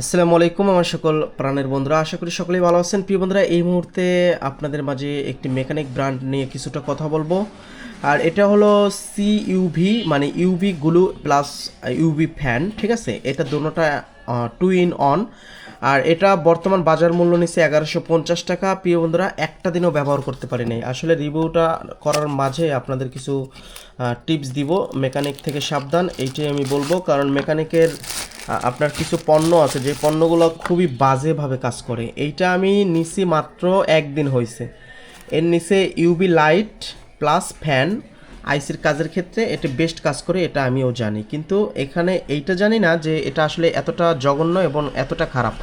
আসসালামু আলাইকুম, আমার সকল প্রাণের বন্ধুরা। আশা করি সকলেই ভালো আছেন। প্রিয় বন্ধুরা, এই মুহূর্তে আপনাদের মাঝে একটি মেকানিক ব্র্যান্ড নিয়ে কিছুটা কথা বলব। আর এটা হলো সি ইউভি মানে UV glue plus UV fan ঠিক আছে? এটা দুটোটা টু ইন অন আর এটা বর্তমান বাজার মূল্য নিচ্ছে এগারোশো পঞ্চাশ টাকা। প্রিয় বন্ধুরা, একটা দিনও ব্যবহার করতে পারিনি। আসলে রিভিউটা করার মাঝে আপনাদের কিছু টিপস দিব। মেকানিক থেকে সাবধান, এইটাই আমি বলব। কারণ মেকানিকের আপনার কিছু পণ্য আছে, যে পণ্যগুলো খুবই বাজেভাবে কাজ করে। এইটা আমি নিছি মাত্র একদিন হয়েছে এর নিচে ইউবি লাইট প্লাস ফ্যান আইসির কাজের ক্ষেত্রে এটা বেস্ট কাজ করে, এটা আমিও জানি। কিন্তু এখানে এইটা জানি না যে এটা আসলে এতটা জঘন্য এবং এতটা খারাপ।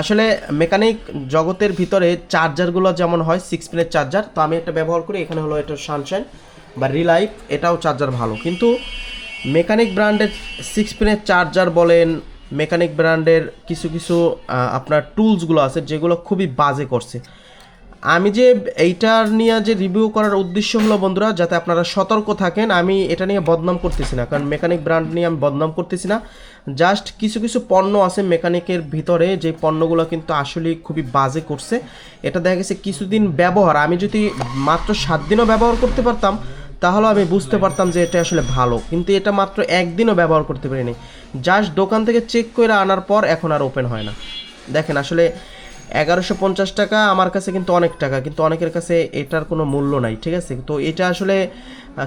আসলে মেকানিক জগতের ভিতরে চার্জারগুলো যেমন হয় সিক্স পিনের চার্জার তো আমি এটা ব্যবহার করি, এখানে হলো এটা সানশাইন বা রিলাইফ এটাও চার্জার ভালো। কিন্তু মেকানিক ব্র্যান্ডের সিক্স পিনের চার্জার বলেন, মেকানিক ব্র্যান্ডের কিছু কিছু আপনার টুলসগুলো আছে যেগুলো খুবই বাজে করছে। আমি যে এইটার নিয়ে যে রিভিউ করার উদ্দেশ্য হলো বন্ধুরা, যাতে আপনারা সতর্ক থাকেন, আমি এটা নিয়ে বদনাম করতেছি না। কারণ মেকানিক ব্র্যান্ড নিয়ে আমি বদনাম করতেছি না। জাস্ট কিছু কিছু পণ্য আছে মেকানিকের ভিতরে, যে পণ্যগুলো কিন্তু আসলে খুবই বাজে করছে। এটা দেখা গেছে কিছুদিন ব্যবহার। আমি যদি মাত্র সাত দিনও ব্যবহার করতে পারতাম তাহলে আমি বুঝতে পারতাম যে এটা আসলে ভালো। কিন্তু এটা মাত্র একদিনও ব্যবহার করতে পারিনি। জাস্ট দোকান থেকে চেক করে আনার পর এখন আর ওপেন হয় না। দেখেন আসলে এগারোশো পঞ্চাশ টাকা, আমার কাছে কিন্তু অনেক টাকা, কিন্তু অনেকের কাছে এটার কোনো মূল্য নাই, ঠিক আছে? তো এটা আসলে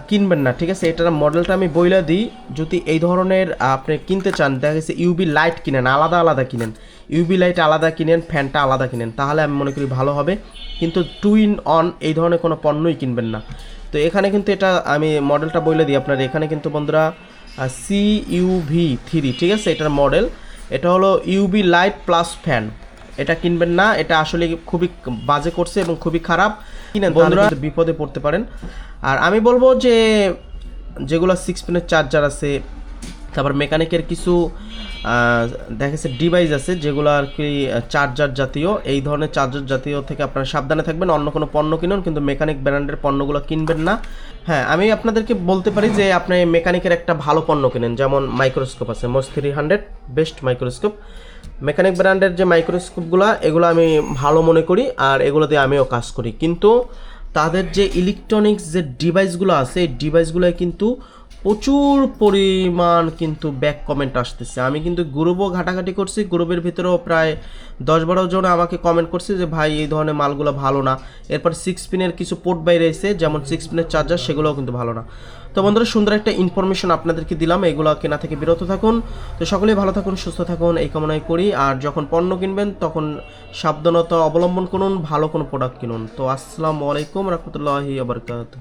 কিনবেন না, ঠিক আছে? এটার মডেলটা আমি বইলা দিই, যদি এই ধরনের আপনি কিনতে চান, দেখা গেছে ইউবি লাইট কিনেন, আলাদা আলাদা কিনেন, ইউবি লাইট আলাদা কিনেন, ফ্যানটা আলাদা কিনেন, তাহলে আমি মনে করি ভালো হবে, কিন্তু টু ইন অন এই ধরনের কোনো পণ্যই কিনবেন না। তো এখানে কিন্তু এটা আমি মডেলটা বলে দিই আপনার, এখানে কিন্তু বন্ধুরা সি ইউভি থ্রি ঠিক আছে? এটার মডেল, এটা হলো ইউবি লাইট প্লাস ফ্যান। এটা কিনবেন না এটা আসলে খুবই বাজে করছে এবং খুবই খারাপ। কিনেন বন্ধুরা বিপদে পড়তে পারেন। আর আমি বলব যে যেগুলো সিক্স পিনের চার্জার আছে তারপর মেকানিকের কিছু দেখা যাচ্ছে ডিভাইস আছে যেগুলো আর কি চার্জার জাতীয়। এই ধরনের চার্জার জাতীয় থেকে আপনারা সাবধানে থাকবেন। অন্য কোনো পণ্য কিনুন, কিন্তু মেকানিক ব্র্যান্ডের পণ্যগুলো কিনবেন না। হ্যাঁ আমি আপনাদেরকে বলতে পারি যে আপনি মেকানিকের একটা ভালো পণ্য কিনেন, যেমন মাইক্রোস্কোপ আছে মোস three hundred best microscope mechanic ব্র্যান্ডের যে মাইক্রোস্কোপগুলো এগুলো আমি ভালো মনে করি আর এগুলো দিয়ে আমিও কাজ করি। কিন্তু তাদের যে ইলেকট্রনিক্স যে ডিভাইসগুলো আছে, এই ডিভাইসগুলোয় কিন্তু প্রচুর পরিমাণ কিন্তু ব্যাক কমেন্ট আসতেছে। আমি কিন্তু গ্রুপও ঘাটাঘাটি করছি গ্রুপের ভিতরেও প্রায় দশ বারো জন আমাকে কমেন্ট করছে যে, ভাই, এই ধরনের মালগুলো ভালো না। এরপর সিক্স পিনের কিছু পোর্ট বাইরে এসে যেমন সিক্স পিনের চার্জার সেগুলোও কিন্তু ভালো না। তো বন্ধুরা, সুন্দর একটা ইনফরমেশন আপনাদেরকে দিলাম, এগুলো কেনা থেকে বিরত থাকুন। তো সকলেই ভালো থাকুন, সুস্থ থাকুন, এই কামনাই করি। আর যখন পণ্য কিনবেন, তখন সাবধানতা অবলম্বন করুন, ভালো কোনো প্রোডাক্ট কিনুন। তো আসসালামু আলাইকুম, রহমতুল্লাহি আবরকাত